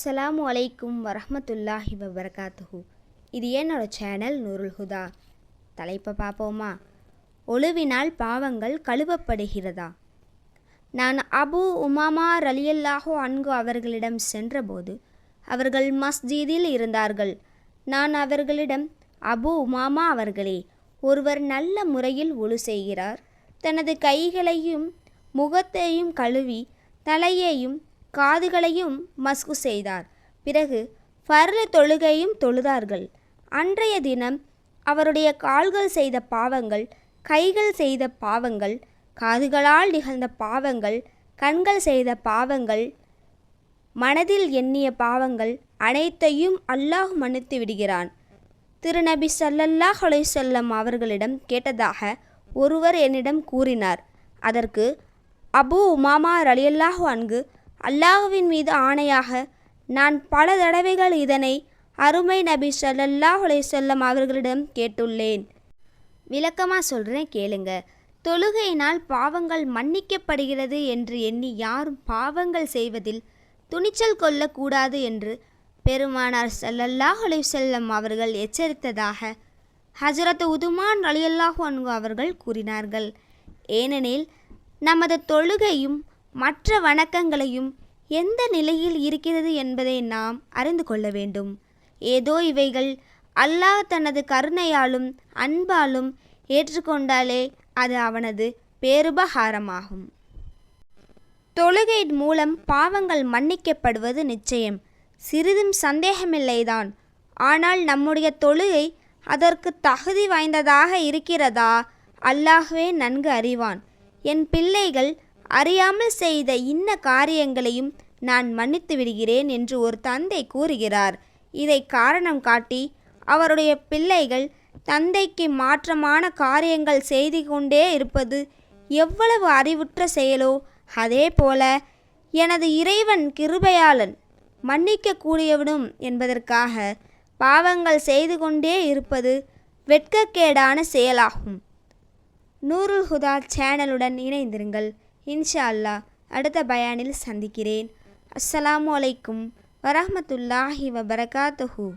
அஸ்ஸலாமு அலைக்கும் வரஹ்மத்துல்லாஹி வபரகாத்துஹு. இது என்னோட சேனல் நூருல் ஹுதா? தலைப்பை பார்ப்போமா? ஒழுவினால் பாவங்கள் கழுவப்படுகிறதா? நான் அபு உமாமா ரலியல்லாஹோ அன்கு அவர்களிடம் சென்றபோது அவர்கள் மஸ்ஜிதில் இருந்தார்கள். நான் அவர்களிடம் அபு உமாமா அவர்களே ஒருவர் நல்ல முறையில் ஒழு செய்கிறார். தனது கைகளையும் முகத்தையும் கழுவி தலையையும் காதுகளையும் மஸ்கு செய்தார். பிறகு ஃபர்ல தொழுகையும் தொழுதார்கள். அன்றைய தினம் அவருடைய கால்கள் செய்த பாவங்கள் கைகள் செய்த பாவங்கள் காதுகளால் நிகழ்ந்த பாவங்கள் கண்கள் செய்த பாவங்கள் மனதில் எண்ணிய பாவங்கள் அனைத்தையும் அல்லாஹ் மன்னித்து விடுகிறான். திருநபி சல்லல்லாஹ் அலைஹி அவர்களிடம் கேட்டதாக ஒருவர் என்னிடம் கூறினார். அதற்கு அபு உமாமா ரலியல்லாஹு அன்கு அல்லாஹுவின் மீது ஆணையாக நான் பல தடவைகள் இதனை அருமை நபி சல்லல்லாஹ் செல்லம் அவர்களிடம் கேட்டுள்ளேன். விளக்கமாக சொல்கிறேன் கேளுங்க. தொழுகையினால் பாவங்கள் மன்னிக்கப்படுகிறது என்று எண்ணி யாரும் பாவங்கள் செய்வதில் துணிச்சல் கொள்ளக்கூடாது என்று பெருமானார் சல்லல்லாஹ் செல்லம் அவர்கள் எச்சரித்ததாக ஹஜரத் உதுமான் அலியல்லாஹு அன்ஹு அவர்கள் கூறினார்கள். ஏனெனில் நமது தொழுகையும் மற்ற வணக்கங்களையும் எந்த நிலையில் இருக்கிறது என்பதை நாம் அறிந்து கொள்ள வேண்டும். ஏதோ இவைகள் அல்லாஹ் தனது கருணையாலும் அன்பாலும் ஏற்றுக்கொண்டாலே அது அவனது பேருபகாரமாகும். தொழுகை மூலம் பாவங்கள் மன்னிக்கப்படுவது நிச்சயம். சிறிதும் சந்தேகமில்லைதான். ஆனால் நம்முடைய தொழுகை அதற்கு தகுதி வாய்ந்ததாக இருக்கிறதா? அல்லாஹ்வே நன்கு அறிவான். என் பிள்ளைகள் அறியாமல் செய்த இன்ன காரியங்களையும் நான் மன்னித்து விடுகிறேன் என்று ஒரு தந்தை கூறுகிறார். இதை காரணம் காட்டி அவருடைய பிள்ளைகள் தந்தைக்கு மாற்றமான காரியங்கள் செய்து கொண்டே இருப்பது எவ்வளவு அறிவுற்ற செயலோ அதே போல எனது இறைவன் கிருபையாளன் மன்னிக்கக்கூடியவனும் என்பதற்காக பாவங்கள் செய்து கொண்டே இருப்பது வெட்கக்கேடான செயலாகும். நூருல் ஹுதா சேனலுடன் இணைந்திருங்கள். இன்ஷா அல்லாஹ் அடுத்த பயானில் சந்திக்கிறேன். அஸ்ஸலாமு அலைக்கும் வரஹ்மத்துல்லாஹி வபரகாத்துஹூ.